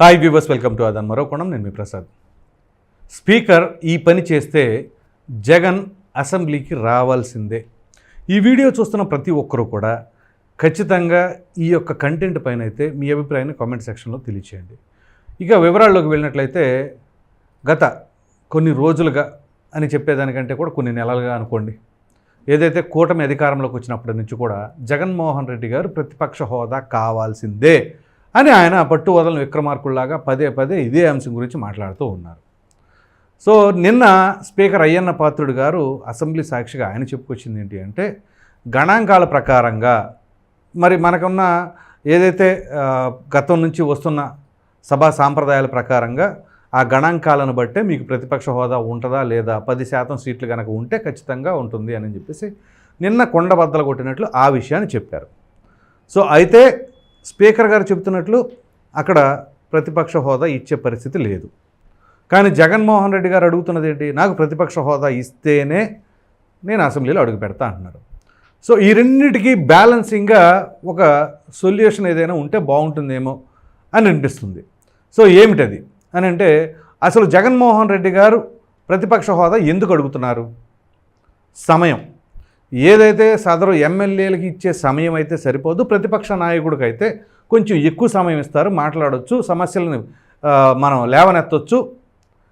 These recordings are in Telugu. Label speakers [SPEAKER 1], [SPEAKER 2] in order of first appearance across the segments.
[SPEAKER 1] హాయ్ వ్యూవర్స్ వెల్కమ్ టు అదన్ మరో కోణం నేను మీ ప్రసాద్. స్పీకర్ ఈ పని చేస్తే జగన్ అసెంబ్లీకి రావాల్సిందే. ఈ వీడియో చూస్తున్న ప్రతి ఒక్కరూ కూడా ఖచ్చితంగా ఈ యొక్క కంటెంట్ పైన అయితే మీ అభిప్రాయాన్ని కామెంట్ సెక్షన్లో తెలియచేయండి. ఇక వివరాల్లోకి వెళ్ళినట్లయితే గత కొన్ని రోజులుగా అని చెప్పేదానికంటే కూడా కొన్ని నెలలుగా అనుకోండి. ఏదైతే కూటమి అధికారంలోకి వచ్చినప్పటి నుంచి కూడా జగన్మోహన్ రెడ్డి గారు ప్రతిపక్ష హోదా కావాల్సిందే. అని ఆయన పట్టు వదలని విక్రమార్కుల్లాగా పదే పదే ఇదే అంశం గురించి మాట్లాడుతూ ఉన్నారు. సో నిన్న స్పీకర్ అయ్యన్న పాత్రుడు గారు అసెంబ్లీ సాక్షిగా ఆయన చెప్పుకొచ్చింది ఏంటి అంటే గణాంకాల ప్రకారంగా మరి మనకున్న ఏదైతే గతం నుంచి వస్తున్న సభా సాంప్రదాయాల ప్రకారంగా ఆ గణాంకాలను బట్టే మీకు ప్రతిపక్ష హోదా ఉంటుందా లేదా పది శాతం సీట్లు కనుక ఉంటే ఖచ్చితంగా ఉంటుంది అని చెప్పేసి నిన్న కొండబద్దలు కొట్టినట్లు ఆ విషయాన్ని చెప్పారు. సో అయితే స్పీకర్ గారు చెప్తున్నట్లు అక్కడ ప్రతిపక్ష హోదా ఇచ్చే పరిస్థితి లేదు. కానీ జగన్మోహన్ రెడ్డి గారు అడుగుతున్నది ఏంటి? నాకు ప్రతిపక్ష హోదా ఇస్తేనే నేను అసెంబ్లీలో అడుగు పెడతా అంటున్నారు సో ఈ రెండింటికి బ్యాలెన్సింగ్గా ఒక సొల్యూషన్ ఏదైనా ఉంటే బాగుంటుందేమో అని అనిపిస్తుంది. సో ఏమిటది? అని అంటే అసలు జగన్మోహన్ రెడ్డి గారు ప్రతిపక్ష హోదా ఎందుకు అడుగుతున్నారు? సమయం. ఏదైతే సదరు ఎమ్మెల్యేలకి ఇచ్చే సమయం అయితే సరిపోదు ప్రతిపక్ష నాయకుడికి అయితే కొంచెం ఎక్కువ సమయం ఇస్తారు మాట్లాడొచ్చు సమస్యలను మనం లేవనెత్తవచ్చు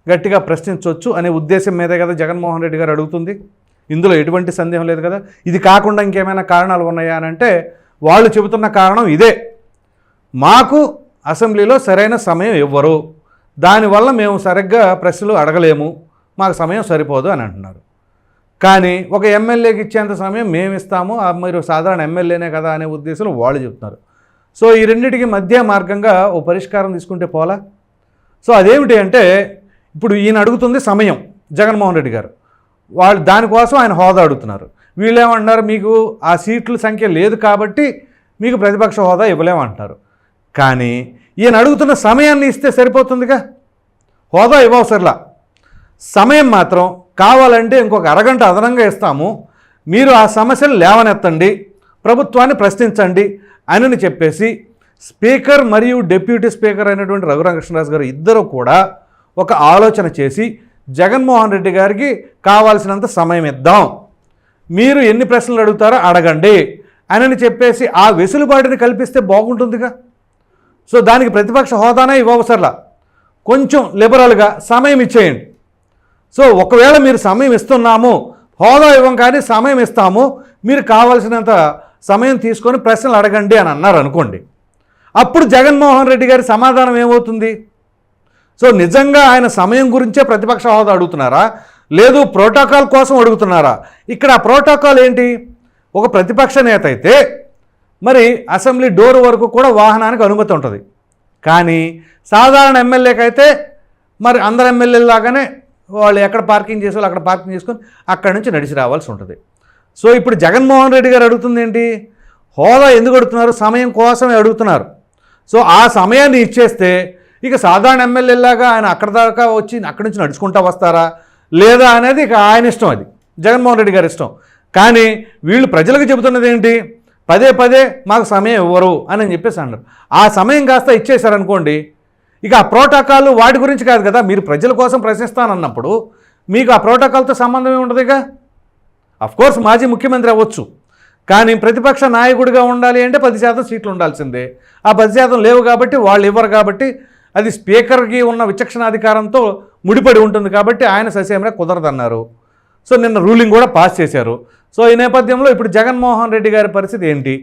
[SPEAKER 1] గట్టిగా ప్రశ్నించవచ్చు అనే ఉద్దేశం మీదే కదా జగన్మోహన్ రెడ్డి గారు అడుగుతుంది. ఇందులో ఎటువంటి సందేహం లేదు కదా. ఇది కాకుండా ఇంకేమైనా కారణాలు ఉన్నాయా అని అంటే వాళ్ళు చెబుతున్న కారణం ఇదే. మాకు అసెంబ్లీలో సరైన సమయం ఇవ్వరు. దానివల్ల మేము సరిగ్గా ప్రశ్నలు అడగలేము. మాకు సమయం సరిపోదు అని అంటున్నారు. కానీ ఒక ఎమ్మెల్యేకి ఇచ్చేంత సమయం మేము ఇస్తాము. మీరు సాధారణ ఎమ్మెల్యేనే కదా అనే ఉద్దేశంలో వాళ్ళు చెప్తున్నారు. సో ఈ రెండింటికి మధ్య మార్గంగా ఓ పరిష్కారం తీసుకుంటే పోలా? సో అదేమిటి అంటే ఇప్పుడు ఈయన అడుగుతుంది సమయం జగన్మోహన్ రెడ్డి గారు. వాళ్ళు దానికోసం ఆయన హోదా అడుగుతున్నారు. వీళ్ళేమంటున్నారు మీకు ఆ సీట్ల సంఖ్య లేదు కాబట్టి మీకు ప్రతిపక్ష హోదా ఇవ్వలేమంటున్నారు. కానీ ఈయన అడుగుతున్న సమయాన్ని ఇస్తే సరిపోతుందిగా? హోదా ఇవ్వవసరలా? సమయం మాత్రం కావాలంటే ఇంకొక అరగంట అదనంగా ఇస్తాము. మీరు ఆ సమస్యను లేవనెత్తండి. ప్రభుత్వాన్ని ప్రశ్నించండి అని చెప్పేసి స్పీకర్ మరియు డిప్యూటీ స్పీకర్ అయినటువంటి రఘురామకృష్ణరాజు గారు ఇద్దరు కూడా ఒక ఆలోచన చేసి జగన్మోహన్ రెడ్డి గారికి కావాల్సినంత సమయం ఇద్దాం. మీరు ఎన్ని ప్రశ్నలు అడుగుతారో అడగండి అని చెప్పేసి ఆ వెసులుబాటుని కల్పిస్తే బాగుంటుందిగా. సో దానికి ప్రతిపక్ష హోదానే ఇవ్వవసరలా కొంచెం లిబరల్గా సమయం ఇచ్చేయండి. సో ఒకవేళ మీరు సమయం ఇస్తున్నాము హోదా ఇవ్వం కానీ సమయం ఇస్తాము మీరు కావాల్సినంత సమయం తీసుకొని ప్రశ్నలు అడగండి అని అన్నారు అనుకోండి. అప్పుడు జగన్మోహన్ రెడ్డి గారి సమాధానం ఏమవుతుంది? సో నిజంగా ఆయన సమయం గురించే ప్రతిపక్ష హోదా అడుగుతున్నారా? లేదు ప్రోటోకాల్ కోసం అడుగుతున్నారా? ఇక్కడ ఆ ప్రోటోకాల్ ఏంటి? ఒక ప్రతిపక్ష నేత అయితే మరి అసెంబ్లీ డోర్ వరకు కూడా వాహనానికి అనుమతి ఉంటుంది. కానీ సాధారణ ఎమ్మెల్యేకైతే మరి అందరు ఎమ్మెల్యేలాగానే వాళ్ళు ఎక్కడ పార్కింగ్ చేసే అక్కడ పార్కింగ్ చేసుకొని అక్కడి నుంచి నడిచి రావాల్సి ఉంటుంది. సో ఇప్పుడు జగన్మోహన్ రెడ్డి గారు అడుగుతుంది ఏంటి? హోదా ఎందుకు అడుగుతున్నారు? సమయం కోసమే అడుగుతున్నారు. సో ఆ సమయాన్ని ఇచ్చేస్తే ఇక సాధారణ ఎమ్మెల్యేలాగా ఆయన అక్కడ దాకా వచ్చి అక్కడి నుంచి నడుచుకుంటా వస్తారా? లేదా అనేది ఇక ఆయన ఇష్టం అది. జగన్మోహన్ రెడ్డి గారి ఇష్టం. కానీ వీళ్ళు ప్రజలకు చెబుతున్నది ఏంటి? పదే పదే మాకు సమయం ఇవ్వరు అని చెప్పేసి అన్నారు. ఆ సమయం కాస్త ఇచ్చేశారనుకోండి ఇక ఆ ప్రోటోకాల్ వాటి గురించి కాదు కదా మీరు ప్రజల కోసం ప్రశ్నిస్తానన్నప్పుడు మీకు ఆ ప్రోటోకాల్తో సంబంధమే ఉండదుగా అఫ్ కోర్స్ మాజీ ముఖ్యమంత్రి అవ్వచ్చు. కానీ ప్రతిపక్ష నాయకుడిగా ఉండాలి అంటే పది శాతం సీట్లు ఉండాల్సిందే. ఆ పది శాతం లేవు కాబట్టి వాళ్ళు ఇవ్వరు కాబట్టి అది స్పీకర్కి ఉన్న విచక్షణాధికారంతో ముడిపడి ఉంటుంది కాబట్టి ఆయన ససేమరే కుదరదన్నారు. సో నిన్న రూలింగ్ కూడా పాస్ చేశారు. సో ఈ నేపథ్యంలో ఇప్పుడు జగన్మోహన్ రెడ్డి గారి పరిస్థితి ఏంటి?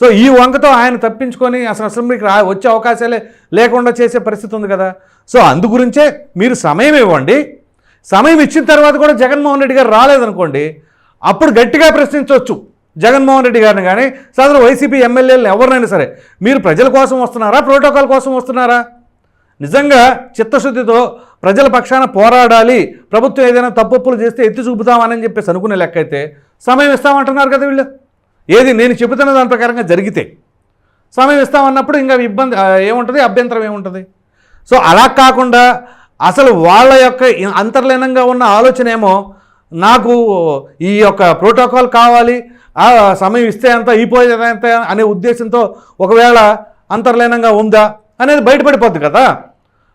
[SPEAKER 1] సో ఈ వంకతో ఆయన తప్పించుకొని అసలు అసెంబ్లీకి రా వచ్చే అవకాశాలే లేకుండా చేసే పరిస్థితి ఉంది కదా. సో అందు గురించే మీరు సమయం ఇవ్వండి. సమయం ఇచ్చిన తర్వాత కూడా జగన్మోహన్ రెడ్డి గారు రాలేదనుకోండి అప్పుడు గట్టిగా ప్రశ్నించవచ్చు జగన్మోహన్ రెడ్డి గారిని కానీ సదరు వైసీపీ ఎమ్మెల్యేలను ఎవరినైనా సరే. మీరు ప్రజల కోసం వస్తున్నారా? ప్రోటోకాల్ కోసం వస్తున్నారా? నిజంగా చిత్తశుద్ధితో ప్రజల పక్షాన పోరాడాలి ప్రభుత్వం ఏదైనా తప్పులు చేస్తే ఎత్తి చూపుతామని చెప్పేసి అనుకునే లెక్క అయితే సమయం ఇస్తామంటున్నారు కదా వీళ్ళు. ఏది నేను చెబుతున్న దాని ప్రకారంగా జరిగితే. సమయం ఇస్తామన్నప్పుడు ఇంకా ఇబ్బంది ఏముంటుంది? అభ్యంతరం ఏముంటుంది? సో అలా కాకుండా అసలు వాళ్ళ యొక్క అంతర్లీనంగా ఉన్న ఆలోచన ఏమో నాకు ఈ యొక్క ప్రోటోకాల్ కావాలి సమయం ఇస్తే అంత అయిపోయేది ఎంత అనే ఉద్దేశంతో ఒకవేళ అంతర్లీనంగా ఉందా అనేది బయటపడిపోద్ది కదా.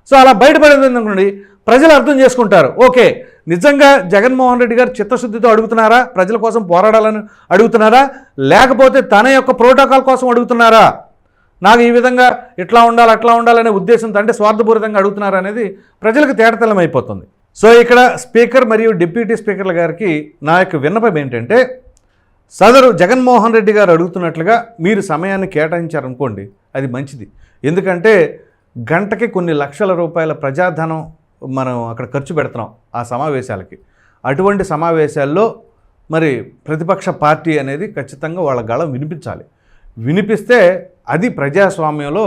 [SPEAKER 1] సో అలా బయటపడింది అనుకోండి ప్రజలు అర్థం చేసుకుంటారు. ఓకే నిజంగా జగన్మోహన్ రెడ్డి గారు చిత్తశుద్ధితో అడుగుతున్నారా? ప్రజల కోసం పోరాడాలని అడుగుతున్నారా? లేకపోతే తన యొక్క ప్రోటోకాల్ కోసం అడుగుతున్నారా? నాకు ఈ విధంగా ఇట్లా ఉండాలి అట్లా ఉండాలనే ఉద్దేశంతో అంటే స్వార్థపూరితంగా అడుగుతున్నారా అనేది ప్రజలకు తేటతలం అయిపోతుంది సో ఇక్కడ స్పీకర్ మరియు డిప్యూటీ స్పీకర్ల గారికి నా యొక్క విన్నపం ఏంటంటే సదరు జగన్మోహన్ రెడ్డి గారు అడుగుతున్నట్లుగా మీరు సమయాన్ని కేటాయించారనుకోండి అది మంచిది. ఎందుకంటే గంటకి కొన్ని లక్షల రూపాయల ప్రజాధనం మనం అక్కడ ఖర్చు పెడుతున్నాం ఆ సమావేశాలకి. అటువంటి సమావేశాల్లో మరి ప్రతిపక్ష పార్టీ అనేది ఖచ్చితంగా వాళ్ళ గళం వినిపించాలి. వినిపిస్తే అది ప్రజాస్వామ్యంలో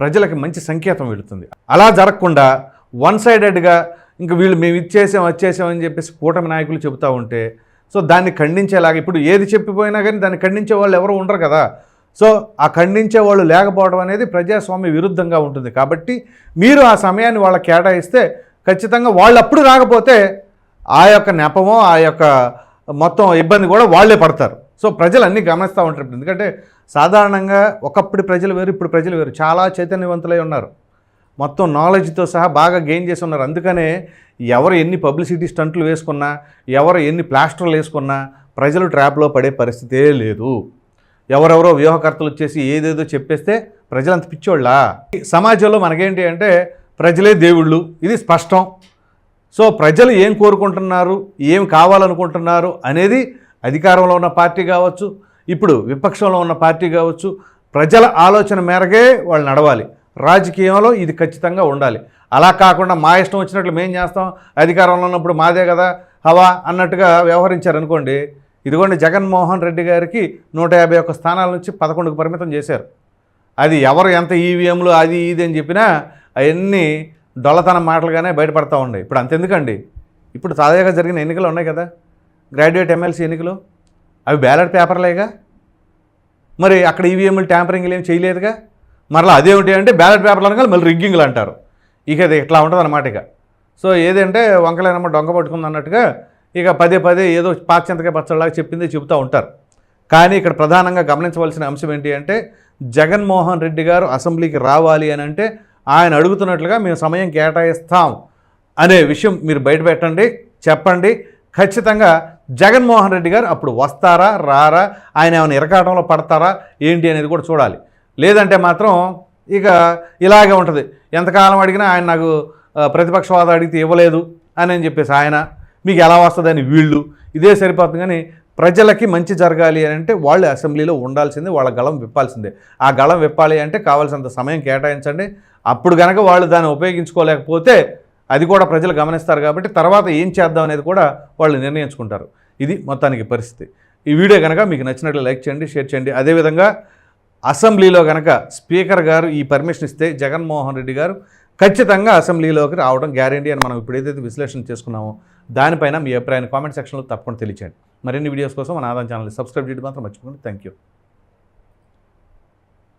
[SPEAKER 1] ప్రజలకు మంచి సంకేతం వెళుతుంది. అలా జరగకుండా వన్ సైడెడ్గా ఇంక వీళ్ళు మేము ఇచ్చేసాం వచ్చేసామని చెప్పేసి కూటమి నాయకులు చెబుతూ ఉంటే సో దాన్ని ఖండించేలాగా ఇప్పుడు ఏది చెప్పిపోయినా కానీ దాన్ని ఖండించే వాళ్ళు ఎవరు ఉండరు కదా. సో ఆ ఖండించే వాళ్ళు లేకపోవడం అనేది ప్రజాస్వామ్య విరుద్ధంగా ఉంటుంది. కాబట్టి మీరు ఆ సమయాన్ని వాళ్ళకి కేటాయిస్తే ఖచ్చితంగా వాళ్ళు అప్పుడు రాకపోతే ఆ యొక్క నెపమో ఆ యొక్క మొత్తం ఇబ్బంది కూడా వాళ్ళే పడతారు. సో ప్రజలు అన్నీ గమనిస్తూ ఉంటారు. ఎందుకంటే సాధారణంగా ఒకప్పుడు ప్రజలు వేరు ఇప్పుడు ప్రజలు వేరు. చాలా చైతన్యవంతులై ఉన్నారు. మొత్తం నాలెడ్జ్తో సహా బాగా గెయిన్ చేసి ఉన్నారు. అందుకనే ఎవరు ఎన్ని పబ్లిసిటీ స్టంట్లు వేసుకున్నా ఎవరు ఎన్ని ప్లాస్టర్లు వేసుకున్నా ప్రజలు ట్రాప్లో పడే పరిస్థితే లేదు. ఎవరెవరో వ్యూహకర్తలు వచ్చేసి ఏదేదో చెప్పేస్తే ప్రజలంత పిచ్చోళ్ళ? సమాజంలో మనకేంటి అంటే ప్రజలే దేవుళ్ళు. ఇది స్పష్టం. సో ప్రజలు ఏం కోరుకుంటున్నారు ఏం కావాలనుకుంటున్నారు అనేది అధికారంలో ఉన్న పార్టీ కావచ్చు ఇప్పుడు విపక్షంలో ఉన్న పార్టీ కావచ్చు ప్రజల ఆలోచన మేరకే వాళ్ళు నడవాలి. రాజకీయంలో ఇది ఖచ్చితంగా ఉండాలి. అలా కాకుండా మా ఇష్టం వచ్చినట్లు మేం చేస్తాం అధికారంలో ఉన్నప్పుడు మాదే కదా హవా అన్నట్టుగా వ్యవహరించారనుకోండి ఇదిగోండి జగన్మోహన్ రెడ్డి గారికి నూట యాభై ఒక్క స్థానాల నుంచి పదకొండుకు పరిమితం చేశారు. అది ఎవరు ఎంత ఈవీఎంలు అది ఇది అని చెప్పినా అవన్నీ డొల్లతనం మాటలుగానే బయటపడతా ఉండే. ఇప్పుడు అంతెందుకండి? ఇప్పుడు తాజాగా జరిగిన ఎన్నికలు ఉన్నాయి కదా? గ్రాడ్యుయేట్ ఎమ్మెల్సీ ఎన్నికలు? అవి బ్యాలెట్ పేపర్లేగా? మరి అక్కడ ఈవీఎంలు ట్యాంపరింగ్లు ఏం చేయలేదుగా? మరలా అదేమిటి అంటే బ్యాలెట్ పేపర్లు అనగా మళ్ళీ రిగ్గింగ్లు అంటారు. ఇక అది ఇట్లా ఉంటుంది ఇక. సో ఏదంటే వంకలేనమ్మ డొంగ పట్టుకుంది అన్నట్టుగా ఇక పదే పదే ఏదో పాశ్చంతకాయ పచ్చడిలాగా చెప్పింది చెబుతూ ఉంటారు. కానీ ఇక్కడ ప్రధానంగా గమనించవలసిన అంశం ఏంటి అంటే జగన్మోహన్ రెడ్డి గారు అసెంబ్లీకి రావాలి అని అంటే ఆయన అడుగుతున్నట్లుగా మేము సమయం కేటాయిస్తాం అనే విషయం మీరు బయటపెట్టండి చెప్పండి. ఖచ్చితంగా జగన్మోహన్ రెడ్డి గారు అప్పుడు వస్తారా రారా ఆయన ఏమైనా ఇరకాటంలో పడతారా ఏంటి అనేది కూడా చూడాలి. లేదంటే మాత్రం ఇక ఇలాగే ఉంటుంది. ఎంతకాలం అడిగినా ఆయన నాకు ప్రతిపక్షవాదం అడిగితే ఇవ్వలేదు అని అని చెప్పేసి ఆయన మీకు ఎలా వస్తుందని వీళ్ళు. ఇదే సరిపోతుంది కానీ ప్రజలకి మంచి జరగాలి అని అంటే వాళ్ళు అసెంబ్లీలో ఉండాల్సిందే వాళ్ళ గళం విప్పాల్సిందే. ఆ గళం విప్పాలి అంటే కావాల్సినంత సమయం కేటాయించండి. అప్పుడు కనుక వాళ్ళు దాన్ని ఉపయోగించుకోలేకపోతే అది కూడా ప్రజలు గమనిస్తారు కాబట్టి తర్వాత ఏం చేద్దాం అనేది కూడా వాళ్ళు నిర్ణయించుకుంటారు. ఇది మొత్తానికి పరిస్థితి. ఈ వీడియో కనుక మీకు నచ్చినట్లు లైక్ చేయండి షేర్ చేయండి. అదేవిధంగా అసెంబ్లీలో కనుక స్పీకర్ గారు ఈ పర్మిషన్ ఇస్తే జగన్మోహన్ రెడ్డి గారు ఖచ్చితంగా అసెంబ్లీలోకి రావడం గ్యారంటీ అని మనం ఇప్పుడు ఏదైతే విశ్లేషణ చేసుకున్నామో దానిపైన మీ అభిప్రాయాన్ని కామెంట్ సెక్షన్లో తప్పకుండా తెలియచేయండి. మరిన్ని వీడియోస్ కోసం మన ఆదాయం ఛానల్ సబ్స్క్రైబ్ చేయడం మాత్రం మర్చిపోండి థ్యాంక్ యూ.